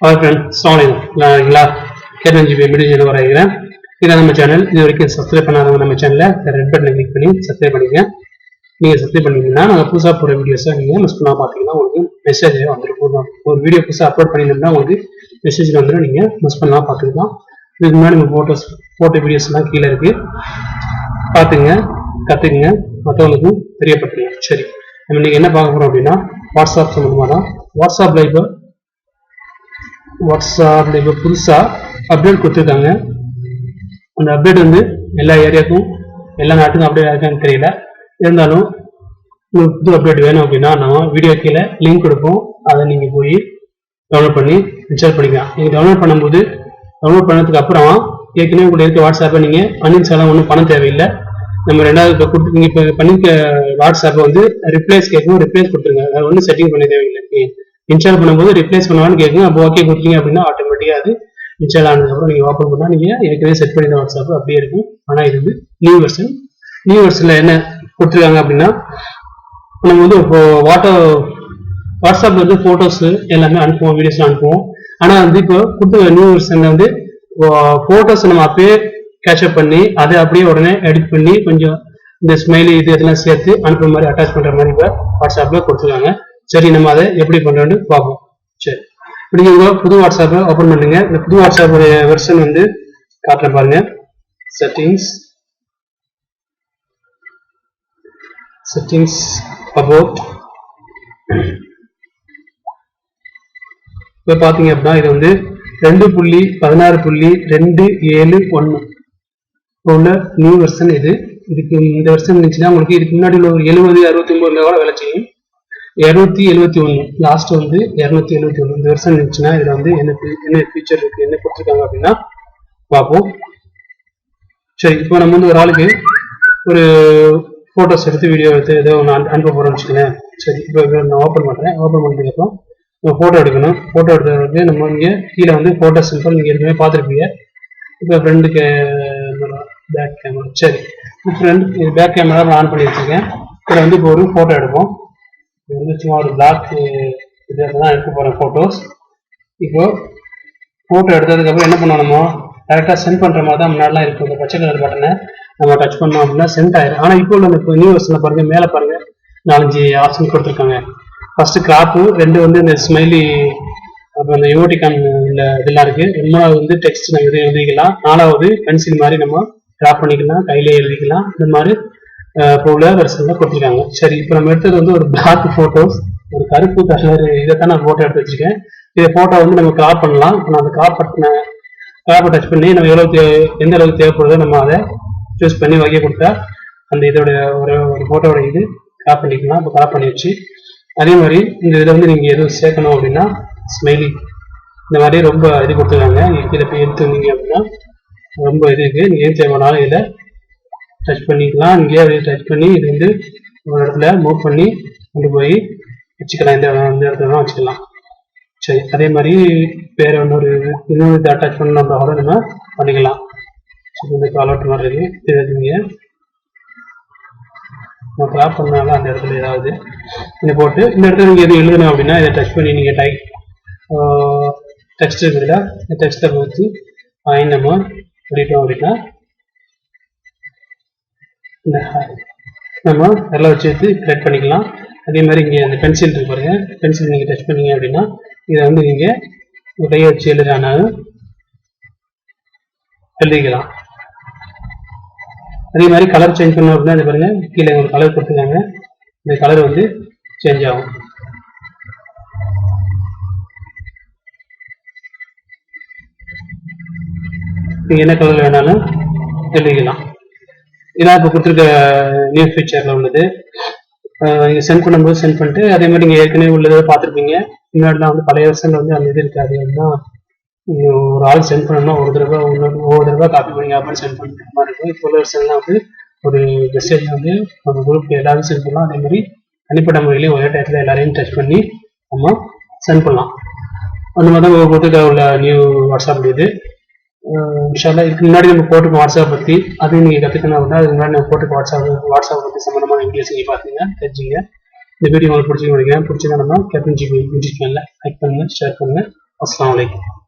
Hi friend Stalin வரைகிறேன் இதான் நம்ம சேனல் இது வரைக்கும் சப்ஸ்கிரைப் பண்ணாதவங்க நம்ம சேனலில் ரெட் பட்டனை கிளிக் பண்ணி சப்ஸ்கிரைப் பண்ணிங்க. நீங்கள் சப்ஸ்கிரைப் பண்ணீங்கன்னா நாங்கள் புதுசாக போகிற வீடியோஸை நீங்கள் மிஸ் பண்ணால் பார்த்தீங்கன்னா உங்களுக்கு மெசேஜ் வந்துடும் ஒரு ஒரு வீடியோ புதுசாக அப்லோட் பண்ணியிருந்தோம்னா உங்களுக்கு மெசேஜ் வந்துடும் நீங்கள் மிஸ் பண்ணலாம் பார்த்துக்கலாம் இதுக்கு முன்னாடி நம்ம ஃபோட்டோஸ் ஃபோட்டோ வீடியோஸ்லாம் கீழே இருக்குது பார்த்துங்க கற்றுக்குங்க மற்றவங்களுக்கும் தெரியப்படுத்துங்க. சரி. நம்ம இன்னைக்கு என்ன பார்க்க போகிறோம் அப்படின்னா வாட்ஸ்அப் சம்மந்தமாக தான் வாட்ஸ்அப் லைஃபை வாட்ஸ்அப்ல இப்போ புதுசாக அப்டேட் கொடுத்துருக்காங்க. அந்த அப்டேட் வந்து எல்லா ஏரியாவுக்கும் எல்லா நாட்டுக்கும் அப்டேட் இருக்கான்னு தெரியல. இருந்தாலும் உங்களுக்கு புது அப்டேட் வேணும் அப்படின்னா நம்ம வீடியோ கீழே லிங்க் கொடுப்போம். அதை நீங்கள் போய் டவுன்லோட் பண்ணி இன்ஸ்டால் பண்ணிக்கலாம். நீங்கள் டவுன்லோட் பண்ணும்போது டவுன்லோட் பண்ணதுக்கு அப்புறம் ஏற்கனவே உங்களுக்கு இருக்க வாட்ஸ்அப்பை நீங்கள் பண்ணிச்சாலும் ஒன்றும் பண்ண தேவையில்லை. நம்ம ரெண்டாவது இப்போ கொடுத்து நீங்கள் இப்போ பண்ணிக்க வாட்ஸ்அப்பை வந்து ரிப்ளேஸ் கேட்கும் ரிப்ளேஸ் கொடுத்துருங்க. அதை ஒன்றும் செட்டிங் பண்ண தேவையில்லை. இன்ஸ்டால் பண்ணும்போது ரிப்ளேஸ் பண்ணுவான்னு கேட்குங்க அப்போ ஓகே கொடுத்தீங்க அப்படின்னா ஆட்டோமேட்டிக்காக அது இன்ஸ்டால் ஆனதுக்கப்புறம் நீங்கள் ஓப்பன் பண்ணால் நீங்கள் ஏற்கனவே செட் பண்ணியிருந்த வாட்ஸ்அப் அப்படியே இருக்கும். ஆனால் இது வந்து நியூ வெர்ஷன் நியூ வெர்ஷனில் என்ன கொடுத்துருக்காங்க அப்படின்னா நம்ம வந்து இப்போ வாட்டோ வாட்ஸ்அப்பில் வந்து ஃபோட்டோஸு எல்லாமே அனுப்புவோம் வீடியோஸ்லாம் அனுப்புவோம். ஆனால் வந்து இப்போ கொடுத்த நியூ வெர்ஷனில் வந்து ஃபோட்டோஸ் நம்ம அப்பயே கேட்சப் பண்ணி அதை அப்படியே உடனே எடிட் பண்ணி கொஞ்சம் இந்த ஸ்மைலி இது இதெல்லாம் சேர்த்து அனுப்புற மாதிரி அட்டாச் பண்ணுற மாதிரி இப்போ வாட்ஸ்அப்பில் கொடுத்துருக்காங்க. சரி நம்ம அதை எப்படி பண்றோம்னு பார்ப்போம். சரி. இப்படி நீங்க புது வாட்ஸ்அப்பை ஓப்பன் பண்ணுங்க. இந்த புது வாட்ஸ்அப் வெர்ஷன் வந்து காட்டுறேன் பாருங்க. செட்டிங்ஸ் செட்டிங்ஸ் அபவுட் இப்போ பார்த்தீங்க அப்படின்னா இது வந்து ரெண்டு புள்ளி பதினாறு புள்ளி ரெண்டு ஏழு ஒன்று உள்ள நியூ வெர்ஷன் இது. இதுக்கு இந்த வெர்ஷன் இருந்துச்சுன்னா உங்களுக்கு இதுக்கு முன்னாடி உள்ள ஒரு எழுபது அறுபத்தி ஒன்பதுல கூட வேலை செய்யும். இரநூத்தி எழுபத்தி ஒன்று லாஸ்ட் வந்து இரநூத்தி எழுபத்தி ஒன்று இந்த வருஷம் இருந்துச்சுன்னா இதில் வந்து என்ன என்ன ஃபீச்சர் இருக்கு என்ன கொடுத்துருக்காங்க அப்படின்னா பார்ப்போம். சரி இப்போ நம்ம வந்து ஒரு ஆளுக்கு ஒரு ஃபோட்டோஸ் எடுத்து வீடியோ எடுத்து ஏதோ ஒன்று அனுப்ப போகிறோம்னு வச்சுக்கோங்களேன். சரி இப்போ நான் ஓப்பன் பண்ணுறேன் ஓப்பன் பண்ணதுக்கப்புறம் நம்ம ஃபோட்டோ எடுக்கணும். ஃபோட்டோ எடுத்ததுக்கு நம்ம இங்கே கீழே வந்து ஃபோட்டோஸ் சிம்பிள் நீங்கள் ஏற்கனவே பார்த்துருப்பீங்க. இப்போ ஃப்ரெண்டு பேக் கேமரா சரி ஃப்ரெண்ட் இது பேக் கேமரா ஆன் பண்ணி வச்சுருக்கேன். இதில் வந்து இப்போ ஒரு ஃபோட்டோ எடுப்போம். சும்மா ஒரு பிளாக் இதில் தான் எடுக்க போகிறேன் ஃபோட்டோஸ் இப்போ ஃபோட்டோ எடுத்ததுக்கப்புறம் என்ன பண்ணணுமோ டேரெக்டாக சென்ட் பண்ணுற மாதிரி தான் முன்னாடிலாம் இருக்கும். இந்த பச்சை கலர் பட்டனை நம்ம டச் பண்ணோம் அப்படின்னா சென்ட் ஆயிடும் ஆனால் இப்போ உள்ள இப்போ நியூ வருஷனில் பாருங்கள் மேலே பாருங்கள் நாலஞ்சு ஆப்ஷன் கொடுத்துருக்காங்க. ஃபஸ்ட்டு கிராப்பு ரெண்டு வந்து இந்த ஸ்மைலி அப்புறம் இந்த யோட்டிகான் இந்த இதெல்லாம் இருக்கு. மூணாவது வந்து டெக்ஸ்ட் நம்ம எழுதிக்கலாம். நாலாவது பென்சில் மாதிரி நம்ம கிராப் பண்ணிக்கலாம் கையிலே எழுதிக்கலாம். இந்த மாதிரி அஹ், இப்போ கொடுத்துருக்காங்க. சரி இப்போ நம்ம எடுத்தது வந்து ஒரு பிளாக் ஃபோட்டோஸ் ஒரு கருப்பு கலர் இதை தான் நான் ஃபோட்டோ எடுத்து வச்சிருக்கேன். இதை ஃபோட்டோ வந்து நம்ம கிராப் பண்ணலாம். இப்போ நான் அந்த கிராப் பண்ண கிராப்பை டச் பண்ணி நம்ம எவ்வளோ தே எந்த அளவுக்கு தேவைப்படுதோ நம்ம அதை சூஸ் பண்ணி வகை கொடுத்தா அந்த இதோட ஒரு ஒரு ஃபோட்டோட இது கிராப் பண்ணிக்கலாம். இப்போ கிராப் பண்ணி வச்சு. அதே மாதிரி இந்த இதில் வந்து நீங்கள் எதுவும் சேர்க்கணும் அப்படின்னா ஸ்மைலி இந்த மாதிரி ரொம்ப இது கொடுத்துருக்காங்க. இதில் போய் எடுத்து வந்தீங்க அப்படின்னா ரொம்ப இது இருக்குது நீங்கள் எது தேவைனாலும் இதில் டச் பண்ணிக்கலாம். இங்கேயே அப்படியே டச் பண்ணி இது வந்து ஒரு இடத்துல மூவ் பண்ணி கொண்டு போய் வச்சுக்கலாம். இந்த இந்த இடத்துல வச்சுக்கலாம். சரி அதே மாதிரி வேற இன்னொரு இன்னொரு இதை அட்டாச் பண்ணோம்னா கூட நம்ம பண்ணிக்கலாம். சரி இந்த காலவுட் மாதிரி இருக்கு. இதை நீங்கள் நம்ம கிராப் பண்ணாலும் அந்த இடத்துல ஏதாவது இதை போட்டு இந்த இடத்துல நீங்கள் எதுவும் எழுதணும் அப்படின்னா இதை டச் பண்ணி நீங்கள் டைப் டெக்ஸ்ட் இருக்குதுல இந்த டெக்ஸ்ட்டை வச்சு ஃபைன் நம்ம பண்ணிட்டோம் அப்படின்னா நம்ம எல்லாம் வச்சு எடுத்து கிரியேட் பண்ணிக்கலாம். அதே மாதிரி இங்கே அந்த பென்சில் இருக்கு பாருங்க. பென்சில் நீங்கள் டச் பண்ணீங்க அப்படின்னா இதை வந்து நீங்கள் கையை வச்சு எழுதானாலும் எழுதிக்கலாம். அதே மாதிரி கலர் சேஞ்ச் பண்ணோம் அப்படின்னா இது பாருங்க கீழே ஒரு கலர் கொடுத்துருக்காங்க. இந்த கலர் வந்து சேஞ்ச் ஆகும். நீங்க என்ன கலர் வேணாலும் எழுதிக்கலாம். இதான் இப்போ கொடுத்துருக்க நியூ ஃபீச்சர்ல உள்ளது. நீங்கள் சென்ட் பண்ணும்போது சென்ட் பண்ணிட்டு அதே மாதிரி நீங்கள் ஏற்கனவே உள்ளதை பார்த்துருப்பீங்க. முன்னாடிலாம் வந்து பழைய வருஷன்ல வந்து அந்த இது இருக்காது. அதுனா ஒரு ஆள் சென்ட் பண்ணணும்னா ஒரு தடவை ஒவ்வொரு ஒவ்வொரு தடவை காப்பி பண்ணி காப்பி சென்ட் பண்ணுற மாதிரி இருக்கும். இப்போ உள்ள வருஷம்லாம் வந்து ஒரு மெசேஜ் வந்து நம்ம குரூப் எல்லாரும் சென்ட் பண்ணலாம். அதே மாதிரி தனிப்பட்ட முறையிலேயே ஒரே டயத்தில் எல்லாரையும் டச் பண்ணி நம்ம சென்ட் பண்ணலாம். அந்த மாதிரி தான் ஒவ்வொருத்தருக்கு உள்ள நியூ வாட்ஸ்அப் இது. இன்ஷால்லா இதுக்கு முன்னாடி நம்ம போட்டுக்கோம் வாட்ஸ்அப் பற்றி அதையும் நீங்கள் கற்றுக்கணும் அப்படின்னா அதுக்கு முன்னாடி நம்ம போட்டுக்க வாட்ஸ்அப் வாட்ஸ்அப் பற்றி சம்மந்தமான வீடியோஸ் நீங்கள் பார்த்தீங்க தெரிஞ்சுங்க. இந்த வீடியோ உங்களுக்கு பிடிச்சிங்க நினைக்கிறேன். பிடிச்சதா நம்ம கேப்டன் ஜிபி யூடியூப் சேனலில் லைக் பண்ணுங்கள் ஷேர் பண்ணுங்கள் அஸ்லாம் வலைக்கம்